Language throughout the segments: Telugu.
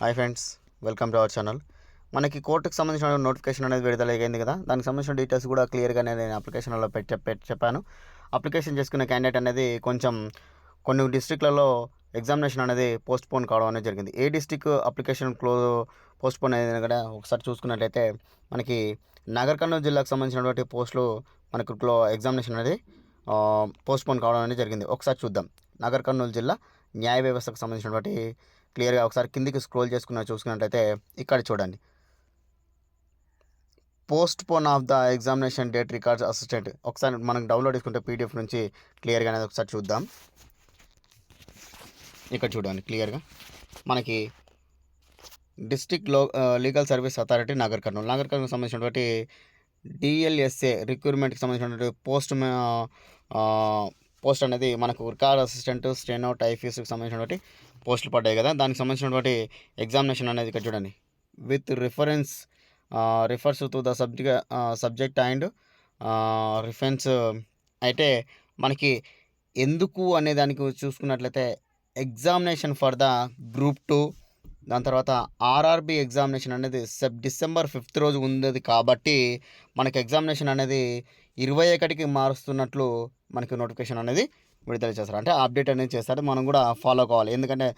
Hi friends welcome to our channel. మనకి కోర్టుకు సంబంధించిన నోటిఫికేషన్ అనేది విడుదల అయింది కదా దానికి సంబంధించిన డీటెయిల్స్ కూడా క్లియర్గా నేను అప్లికేషన్లో పెట్టి పెట్టి చెప్పాను. అప్లికేషన్ చేసుకున్న క్యాండిడేట్ అనేది కొంచెం కొన్ని డిస్ట్రిక్ట్లలో ఎగ్జామినేషన్ అనేది పోస్ట్పోన్ కావడం అనేది జరిగింది. ఏ డిస్టిక్ అప్లికేషన్ క్లోజ్ పోస్ట్పోన్ అనేది కూడా ఒకసారి చూసుకున్నట్లయితే మనకి నగర్ కర్నూలు జిల్లాకు సంబంధించినటువంటి పోస్టులు మనకు క్లో ఎగ్జామినేషన్ అనేది పోస్ట్పోన్ కావడం అనేది జరిగింది. ఒకసారి చూద్దాం. నగర్ కర్నూలు జిల్లా న్యాయ వ్యవస్థకు సంబంధించినటువంటి క్లియర్గా ఒకసారి కిందికి స్క్రోల్ చేసుకున్న చూసుకున్నట్లయితే ఇక్కడ చూడండి. Postpone of the examination date records assistant ఒకసారి మనం డౌన్లోడ్ చేసుకుంటే పీడిఎఫ్ నుంచి క్లియర్గా అనేది ఒకసారి చూద్దాం. ఇక్కడ చూడండి క్లియర్గా. మనకి డిస్టిక్లో legal service authority Nagar Kurnool. Nagar Kurnool సంబంధించినటువంటి డిఎల్ఎస్ఏ రిక్రూట్మెంట్కి సంబంధించినటువంటి పోస్ట్ పోస్ట్ అనేది మనకు రికార్డ్ అసిస్టెంట్ స్టెనో టైఫీస్కి సంబంధించినటువంటి పోస్టులు పడ్డాయి కదా. దానికి సంబంధించినటువంటి ఎగ్జామినేషన్ అనేది ఇక్కడ చూడండి. With reference refers to the subject subject and reference అయితే మనకి ఎందుకు అనే దానికి చూసుకున్నట్లయితే examination for the group two దాని తర్వాత ఆర్ఆర్బి ఎగ్జామినేషన్ అనేది సెప్ డిసెంబర్ ఫిఫ్త్ రోజు ఉన్నది కాబట్టి మనకి ఎగ్జామినేషన్ అనేది ఇరవై ఒకటికి మారుస్తున్నట్లు మనకి నోటిఫికేషన్ అనేది విడుదల చేస్తారు. అంటే అప్డేట్ అనేది చేస్తారు. మనం కూడా ఫాలో కావాలి. ఎందుకంటే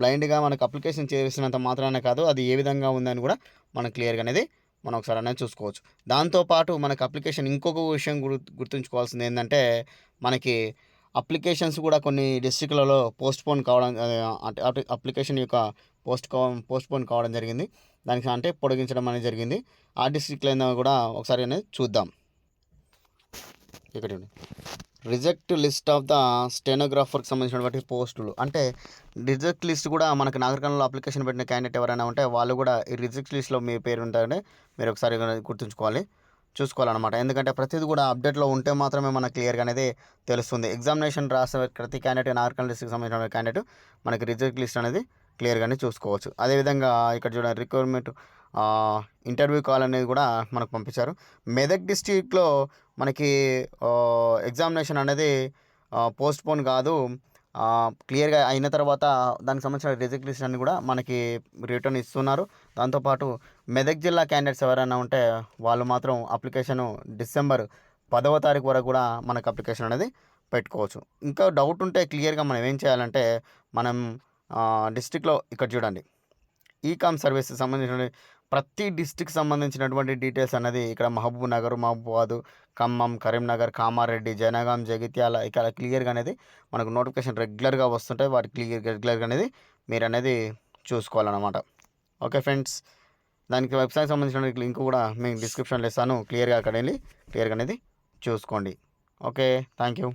బ్లైండ్గా మనకు అప్లికేషన్ చేసినంత మాత్రానే కాదు అది ఏ విధంగా ఉందని కూడా మనం క్లియర్గా అనేది మనం ఒకసారి అనేది చూసుకోవచ్చు. దాంతోపాటు మనకు అప్లికేషన్ ఇంకొక విషయం గుర్తుంచుకోవాల్సింది ఏంటంటే మనకి అప్లికేషన్స్ కూడా కొన్ని డిస్ట్రిక్ట్లలో పోస్ట్పోన్ కావడం అంటే అప్లికేషన్ యొక్క పోస్ట్ పోస్ట్పోన్ కావడం జరిగింది. దానికి అంటే పొడిగించడం అనేది జరిగింది. ఆ డిస్ట్రిక్ట్లో కూడా ఒకసారి అనేది చూద్దాం. ఇక్కడ రిజెక్ట్ లిస్ట్ ఆఫ్ ద స్టెనోగ్రాఫర్కి సంబంధించినటువంటి పోస్టులు. అంటే రిజెక్ట్ లిస్ట్ కూడా మనకు నాగరికంలో అప్లికేషన్ పెట్టిన క్యాండిడేట్ ఎవరైనా ఉంటే వాళ్ళు కూడా ఈ రిజెక్ట్ లిస్ట్లో మీ పేరు ఉంటారంటే మీరు ఒకసారి గుర్తుంచుకోవాలి చూసుకోవాలన్నమాట. ఎందుకంటే ప్రతిదీ కూడా అప్డేట్లో ఉంటే మాత్రమే మనకు క్లియర్గా అనేది తెలుస్తుంది. ఎగ్జామినేషన్ రాసే ప్రతి క్యాండిడేట్ నాగరికం లిస్ట్కి సంబంధించిన క్యాండిడేట్ మనకి రిజెక్ట్ లిస్ట్ అనేది క్లియర్గానే చూసుకోవచ్చు. అదేవిధంగా ఇక్కడ చూడండి రిక్వైర్మెంట్ ఇంటర్వ్యూ కాల్ అనేది కూడా మనకు పంపించారు. మెదక్ డిస్టిక్లో మనకి ఎగ్జామినేషన్ అనేది పోస్ట్ పోన్ కాదు. క్లియర్గా అయిన తర్వాత దానికి సంబంధించిన రిజెక్ట్ లిస్ట్ అన్ని కూడా మనకి రిటర్న్ ఇస్తున్నారు. దాంతోపాటు మెదక్ జిల్లా క్యాండిడేట్స్ ఎవరైనా ఉంటే వాళ్ళు మాత్రం అప్లికేషన్ డిసెంబర్ పదవ తారీఖు వరకు కూడా మనకు అప్లికేషన్ అనేది పెట్టుకోవచ్చు. ఇంకా డౌట్ ఉంటే క్లియర్గా మనం ఏం చేయాలంటే మనం డిస్టిక్లో ఇక్కడ చూడండి. ఈకామ్ సర్వీస్ సంబంధించిన ప్రతి డిస్టిక్ సంబంధించినటువంటి డీటెయిల్స్ అనేది ఇక్కడ మహబూబ్ నగర్ మహబూబాద్ ఖమ్మం కరీంనగర్ కామారెడ్డి జనగాం జగిత్యాల ఇక్కడ క్లియర్గా అనేది మనకు నోటిఫికేషన్ రెగ్యులర్గా వస్తుంటాయి. వాటి క్లియర్ రెగ్యులర్గా అనేది మీరు అనేది చూసుకోవాలన్నమాట. ఓకే ఫ్రెండ్స్ దానికి వెబ్సైట్ సంబంధించిన లింక్ కూడా మీకు డిస్క్రిప్షన్లో ఇస్తాను. క్లియర్గా అక్కడ వెళ్ళి క్లియర్గా అనేది చూసుకోండి. Okay thank you